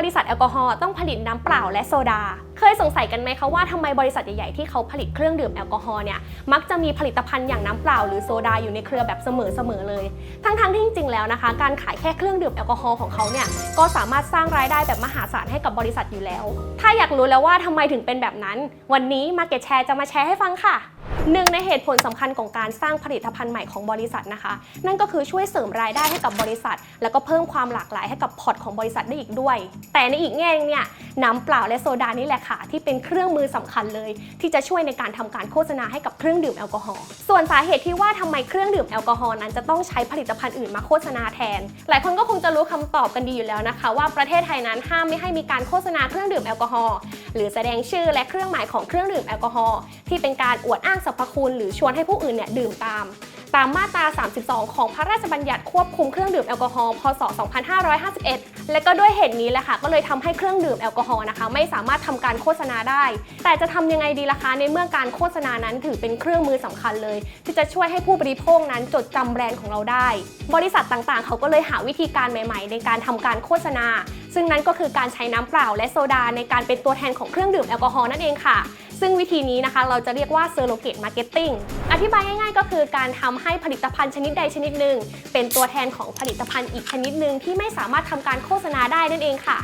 บริษัทแอลกอฮอล์ต้องผลิตน้ำเปล่าและโซดา เคยสงสัยกันไหมคะว่าทำไมบริษัทใหญ่ๆที่เขาผลิตเครื่องดื่มแอลกอฮอล์เนี่ยมักจะมีผลิตภัณฑ์อย่างน้ำเปล่าหรือโซดาอยู่ในเครือแบบเสมอๆเลย ทั้งๆที่จริงๆแล้วนะคะ การขายแค่เครื่องดื่มแอลกอฮอล์ของเขาเนี่ยก็สามารถสร้างรายได้แบบมหาศาลให้กับบริษัทอยู่แล้ว ถ้าอยากรู้แล้วว่าทำไมถึงเป็นแบบนั้น วันนี้ Market Share จะมาแชร์ให้ฟังค่ะ หนึ่งในเหตุผลสำคัญของการสร้างผลิตภัณฑ์ใหม่ของบริษัทนะคะ นั่นก็คือช่วยเสริมรายได้ให้กับบริษัท แล้วก็เพิ่มความหลากหลายให้กับพอร์ตของบริษัทได้อีกด้วย แต่ในอีกแง่หนึงเนี่ยน้ำเปล่าและโซดานี่แหละค่ะ ที่เป็นเครื่องมือสำคัญเลย ที่จะช่วยในการทำการโฆษณาให้กับเครื่องดื่มแอลกอฮอล์ส่วนสาเหตุที่ว่าทำไมเครื่องดื่มแอลกอฮอล์นั้นจะต้องใช้ผลิตภัณฑ์อื่นมาโฆษณาแทน หลายคนก็คงจะรู้คำตอบกันดีอยู่แล้วนะคะ ว่าประเทศไทยนั้นห้ามไม่ให้มีการโฆษณาเครื่องดื่มแอลกอฮอล์หรือแสดงชื่อและเครื่องหมายของเครื่องดื่มแอลกอฮอล์ที่เป็นการอวดอ้างสรรพคุณ หรือชวนให้ผู้อื่นเนี่ยดื่มตาม ตามมาตรา 32 ของพระราชบัญญัติควบคุมเครื่องดื่มแอลกอฮอล์ พศ 2551 และก็ด้วยเหตุนี้แหละค่ะ ก็เลยทำให้เครื่องดื่มแอลกอฮอล์นะคะ ไม่สามารถทำการโฆษณาได้ แต่จะทำยังไงดีล่ะคะ ในเมื่อการโฆษณานั้นถือเป็นเครื่องมือสำคัญเลย ที่จะช่วยให้ผู้บริโภคนั้นจดจำแบรนด์ของเราได้ บริษัทต่างๆ เขาก็เลยหาวิธีการใหม่ ๆ ในการทำการโฆษณา ซึ่งนั้นก็คือการใช้น้ำเปล่าและโซดาในการเป็นตัวแทนของเครื่องดื่มแอลกอฮอล์นั่นเองค่ะ ซึ่งวิธีนี้นะคะเราจะเรียกว่า surrogate marketing อธิบายง่ายๆ ก็คือการทำให้ผลิตภัณฑ์ชนิดใดชนิดหนึ่ง เป็นตัวแทนของผลิตภัณฑ์อีกชนิดหนึ่งที่ไม่สามารถทำการโฆษณาได้นั่นเองค่ะ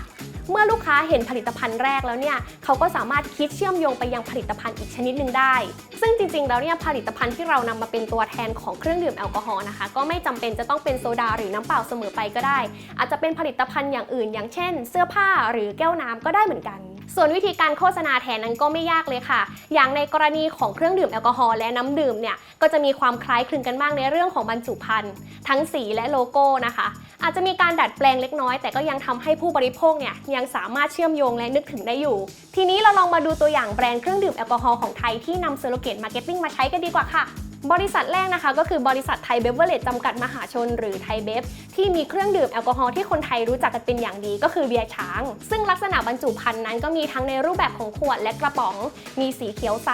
เมื่อลูกค้าเห็นผลิตภัณฑ์แรกแล้วเนี่ยเขาก็สามารถคิดเชื่อมโยงไปยังผลิตภัณฑ์อีกชนิดหนึ่งได้ ซึ่งจริงๆ แล้วเนี่ยผลิตภัณฑ์ที่เรานำมาเป็นตัวแทนของเครื่องดื่มแอลกอฮอล์นะคะ ก็ไม่จำเป็นจะต้องเป็นโซดาหรือน้ำเปล่าเสมอไปก็ได้ อาจจะเป็นผลิตภัณฑ์อย่างอื่น อย่างเช่น เสื้อผ้าหรือแก้วน้ำก็ได้เหมือนกัน ส่วนวิธีการโฆษณาแทนนั้นก็ไม่ยากเลยค่ะ อย่างในกรณีของเครื่องดื่มแอลกอฮอล์และน้ำดื่มเนี่ยก็จะมีความคล้ายคลึงกันมากในเรื่องของบรรจุภัณฑ์ทั้งสีและโลโก้นะคะ อาจจะมีการดัดแปลงเล็กน้อย แต่ก็ยังทำให้ผู้บริโภคเนี่ยยังสามารถเชื่อมโยงและนึกถึงได้อยู่ ทีนี้เราลองมาดูตัวอย่างแบรนด์เครื่องดื่มแอลกอฮอล์ของไทยที่นำเซโลเกตมาร์เก็ตติ้งมาใช้กันดีกว่าค่ะ บริษัทแรกนะคะก็คือบริษัทไทยเบเวอร์เลจจำกัดมหาชนหรือไทยเบฟที่มีเครื่องดื่มแอลกอฮอล์ที่คนไทยรู้จักกันเป็นอย่างดีก็คือเบียร์ช้าง ซึ่งลักษณะบรรจุภัณฑ์นั้นก็มีทั้งในรูปแบบของขวดและกระป๋อง มีสีเขียวใส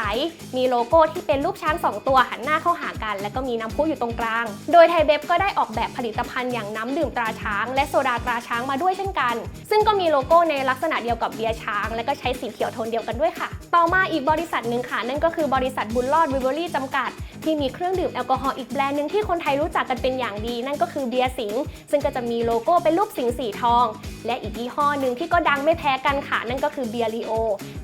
มีโลโก้ที่เป็นรูปช้างสองตัวหันหน้าเข้าหากัน และก็มีน้ำพุอยู่ตรงกลาง โดยไทยเบฟก็ได้ออกแบบผลิตภัณฑ์อย่างน้ำดื่มตราช้าง และโซดาตราช้างมาด้วยเช่นกัน ซึ่งก็มีโลโก้ในลักษณะเดียวกับเบียร์ช้าง และก็ใช้สีเขียวโทนเดียวกันด้วยค่ะ ต่อมาอีกบริษัทหนึ่งค่ะนั่นก็คือบริษัทบุญรอดวิเวอรี่จำกัดทีมีเครื่องดื่มแอลกอฮอล์อีกแบรนด์หนึ่งที่คนไทยรู้จักกันเป็นอย่างดี นั่นก็คือเบียร์สิงซึ่งก็จะมีโลโก้เป็นรูปสิงสีทอง และอีกยี่ห้อหนึ่งที่ก็ดังไม่แพ้กันค่ะ นั่นก็คือเบียร์ลีโอ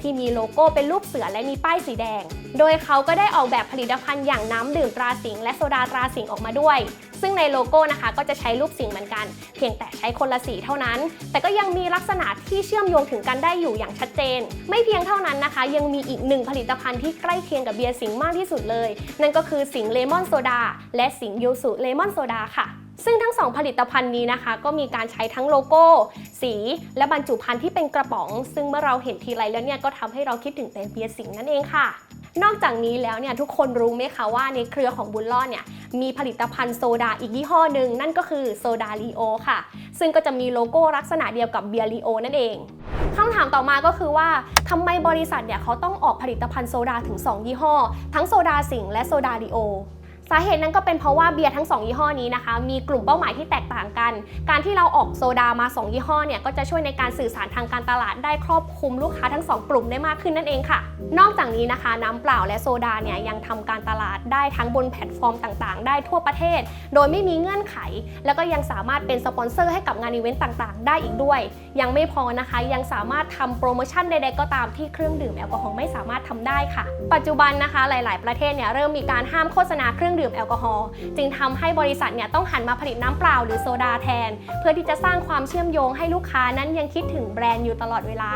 ที่มีโลโก้เป็นรูปเสือและมีป้ายสีแดง โดยเขาก็ได้ออกแบบผลิตภัณฑ์อย่างน้ำดื่มตราสิงและโซดาตราสิงออกมาด้วย ซึ่งในโลโก้นะคะก็จะใช้รูปสิงห์เหมือนกัน เพียงแต่ใช้คนละสีเท่านั้น แต่ก็ยังมีลักษณะที่เชื่อมโยงถึงกันได้อยู่อย่างชัดเจน ไม่เพียงเท่านั้นนะคะ ยังมีอีกหนึ่งผลิตภัณฑ์ที่ใกล้เคียงกับเบียร์สิงห์มากที่สุดเลย นั่นก็คือสิงห์เลมอนโซดาและสิงห์ยูสุเลมอนโซดาค่ะซึ่งทั้งสองผลิตภัณฑ์นี้นะคะ ก็มีการใช้ทั้งโลโก้ สี และบรรจุภัณฑ์ที่เป็นกระป๋อง ซึ่งเมื่อเราเห็นทีไรแล้วเนี่ยก็ทำให้เราคิดถึงแต่เบียร์สิงห์นั่นเองค่ะ นอกจากนี้แล้วเนี่ยทุกคนรู้ไหมคะว่าในเครือของบุญรอดเนี่ยมีผลิตภัณฑ์โซดาอีกยี่ห้อหนึ่งนั่นก็คือโซดาลีโอค่ะ ซึ่งก็จะมีโลโก้ลักษณะเดียวกับเบียร์ลีโอนั่นเองคำถามต่อมาก็คือว่าทำไมบริษัทเนี่ยเขาต้องออกผลิตภัณฑ์โซดาถึง 2 ยี่ห้อ ทั้งโซดาสิงห์และโซดาลีโอ สาเหตุนั้นก็เป็นเพราะว่าเบียร์ทั้ง 2 ยี่ห้อนี้นะคะ มีกลุ่มเป้าหมายที่แตกต่างกัน การที่เราออกโซดามา 2 ยี่ห้อเนี่ยก็จะช่วยในการสื่อสารทางการตลาดได้ครอบคลุมลูกค้าทั้ง 2 กลุ่มได้มากขึ้นนั่นเองค่ะ นอกจากนี้นะคะ น้ำเปล่าและโซดาเนี่ยยังทำการตลาดได้ทั้งบนแพลตฟอร์มต่างๆ ได้ทั่วประเทศ โดยไม่มีเงื่อนไข แล้วก็ยังสามารถเป็นสปอนเซอร์ให้กับงานอีเวนต์ต่างๆ ได้อีกด้วย ยังไม่พอนะคะยังสามารถทำโปรโมชั่นใดๆก็ตามที่เครื่องดื่มแอลกอฮอล์ไม่สามารถทำได้ค่ะ ปัจจุบันนะคะหลาย ๆ ประเทศเนี่ยเริ่มมีการห้ามโฆษณาเครื่องดื่มแอลกอฮอล์จึงทำให้บริษัทเนี่ยต้องหันมาผลิตน้ำเปล่าหรือโซดาแทน เพื่อที่จะสร้างความเชื่อมโยงให้ลูกค้านั้นยังคิดถึงแบรนด์อยู่ตลอดเวลา